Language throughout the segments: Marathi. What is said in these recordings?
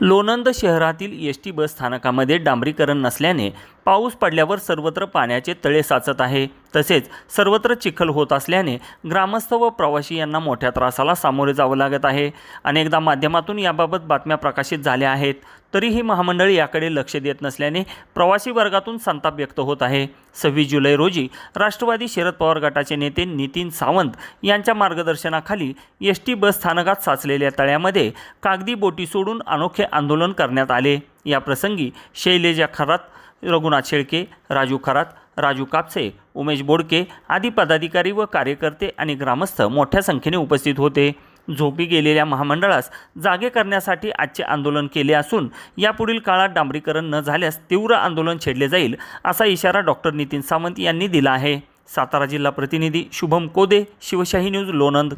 लोणंद शहरातील एस टी बस स्थानकामध्ये डांबरीकरण नसल्याने पाऊस पडल्यावर सर्वत्र पाण्याचे तळे साचत आहे. तसेच सर्वत्र चिखल होत असल्याने ग्रामस्थ व प्रवासी यांना मोठ्या त्रासाला सामोरे जावं लागत आहे. अनेकदा माध्यमातून याबाबत बातम्या प्रकाशित झाल्या आहेत. तरीही महामंडळ याकडे लक्ष देत नसल्याने प्रवासी वर्गातून संताप व्यक्त होत आहे. सव्वीस जुलै रोजी राष्ट्रवादी शरद पवार गटाचे नेते नितीन सावंत यांच्या मार्गदर्शनाखाली एस टी बस स्थानकात साचलेल्या तळ्यामध्ये कागदी बोटी सोडून अनोखे आंदोलन करण्यात आले. या प्रसंगी शैलेजा खरात रघुनाथ शेळके राजू खरात राजू कापसे उमेश बोडके आदी पदाधिकारी व कार्यकर्ते आणि ग्रामस्थ मोठ्या संख्येने उपस्थित होते. झोपी गेलेल्या महामंडळास जागे करण्यासाठी आजचे आंदोलन केले असून यापुढील काळात डांबरीकरण न झाल्यास तीव्र आंदोलन छेडले जाईल असा इशारा डॉक्टर नितीन सावंत यांनी दिला आहे. सातारा जिल्हा प्रतिनिधी शुभम कोदे शिवशाही न्यूज लोणंद.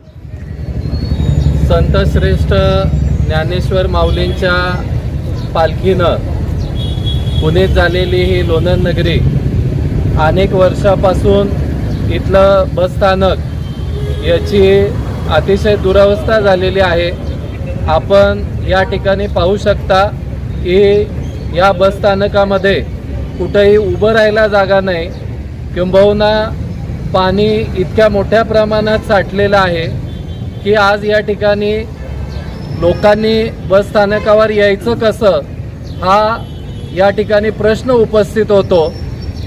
संतश्रेष्ठ ज्ञानेश्वर माऊलींच्या पालखीनं पुण्यात झालेली ही लोणंद नगरी अनेक वर्षापासून इथलं बसस्थानक याची अतिशय दुरावस्था झालेली आहे. आपण या ठिकाणी पाहू शकता की या बसस्थानकामध्ये कुठेही उभं राहायला जागा नाही. किंबहुना पाणी इतक्या मोठ्या प्रमाणात साठलेलं आहे की आज या ठिकाणी लोकांनी बसस्थानकावर यायचं कसं हा या ठिकाणी प्रश्न उपस्थित होतो.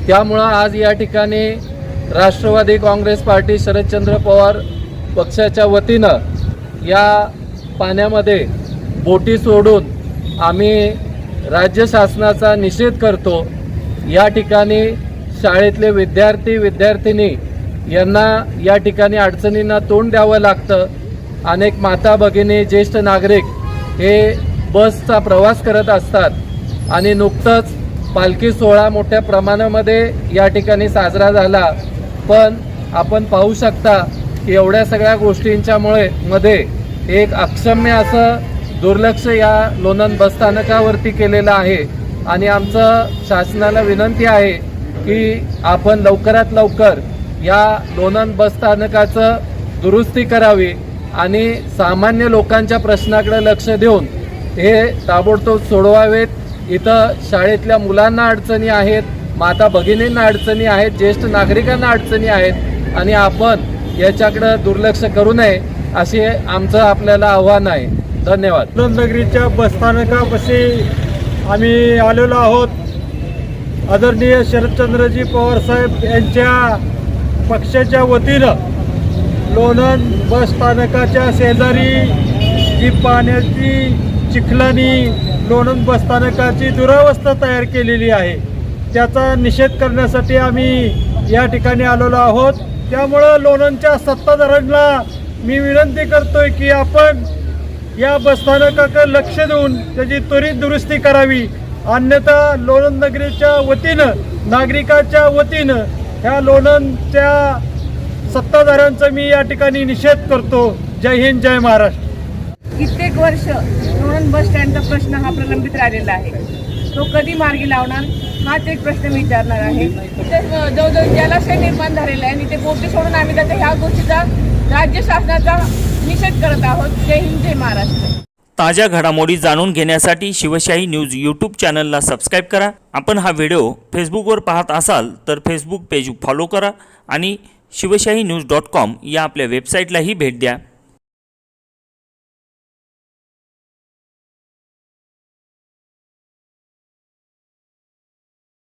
त्यामुळं आज या ठिकाणी राष्ट्रवादी काँग्रेस पार्टी शरदचंद्र पवार पक्षाच्या वतीनं या पाण्यामध्ये बोटी सोडून आम्ही राज्य शासनाचा निषेध करतो. या ठिकाणी शाळेतले विद्यार्थी विद्यार्थिनी यांना या ठिकाणी अडचणींना तोंड द्यावं लागतं. अनेक माता भगिनी ज्येष्ठ नागरिक हे बसचा प्रवास करत असतात आणि नुकतंच पालखी सोहळा मोठ्या प्रमाणामध्ये या ठिकाणी साजरा झाला. पण आपण पाहू शकता की एवढ्या सगळ्या गोष्टींच्यामुळे मध्ये एक अक्षम्य असं दुर्लक्ष या लोणंद बसस्थानकावरती केलेलं आहे. आणि आमचं शासनाला विनंती आहे की आपण लवकरात लवकर या लोणंद बसस्थानकाचं दुरुस्ती करावी आणि सामान्य लोकांच्या प्रश्नाकडे लक्ष देऊन हे ताबडतोब सोडवावेत. इथं शाळेतल्या मुलांना अडचणी आहेत माता भगिनींना अडचणी आहेत ज्येष्ठ नागरिकांना अडचणी आहेत आणि आपण याच्याकडं दुर्लक्ष करू नये असे आमचं आपल्याला आव्हान आहे. धन्यवाद. नगरीच्या बसस्थानकापाशी आम्ही आलेलो आहोत. आदरणीय शरदचंद्रजी पवार साहेब यांच्या पक्षाच्या वतीनं लोणंद बसस्थानकाच्या शेजारी जी पाण्याची चिखलानी लोणंद बसस्थानकाची दुरावस्था तयार केलेली आहे त्याचा निषेध करण्यासाठी आम्ही या ठिकाणी आलेलो आहोत. त्यामुळं लोणंदच्या सत्ताधाऱ्यांना मी विनंती करतोय की आपण या बसस्थानकाकडे लक्ष देऊन त्याची त्वरित दुरुस्ती करावी. अन्यथा लोणंद नगरीच्या वतीनं नागरिकाच्या वतीनं ह्या लोणंदच्या सत्ताधाऱ्यांचा मी या ठिकाणी निषेध करतो. जय हिंद जय महाराष्ट्र. कित्येक वर्ष लोणंद बस स्टँडचा प्रश्न हा प्रलंबित राहिलेला आहे. तो कधी मार्गी लावणार? हाच एक प्रश्न मी विचारणार आहे. इथे जवळजवळ जलाशय निर्माण झालेला आहे आणि ते बोटी सोडून आम्ही त्याच्या ह्या गोष्टीचा राज्य शासनाचा निषेध करत आहोत. जय हिंद जय महाराष्ट्र. ताज्या घडामोडी जाणून घेण्यासाठी शिवशाही न्यूज यूट्यूब चॅनलला सबस्क्राईब करा. आपण हा व्हिडिओ फेसबुकवर पाहत असाल तर फेसबुक पेज फॉलो करा आणि शिवशाही न्यूज डॉट कॉम या आपल्या वेबसाईटलाही भेट द्या.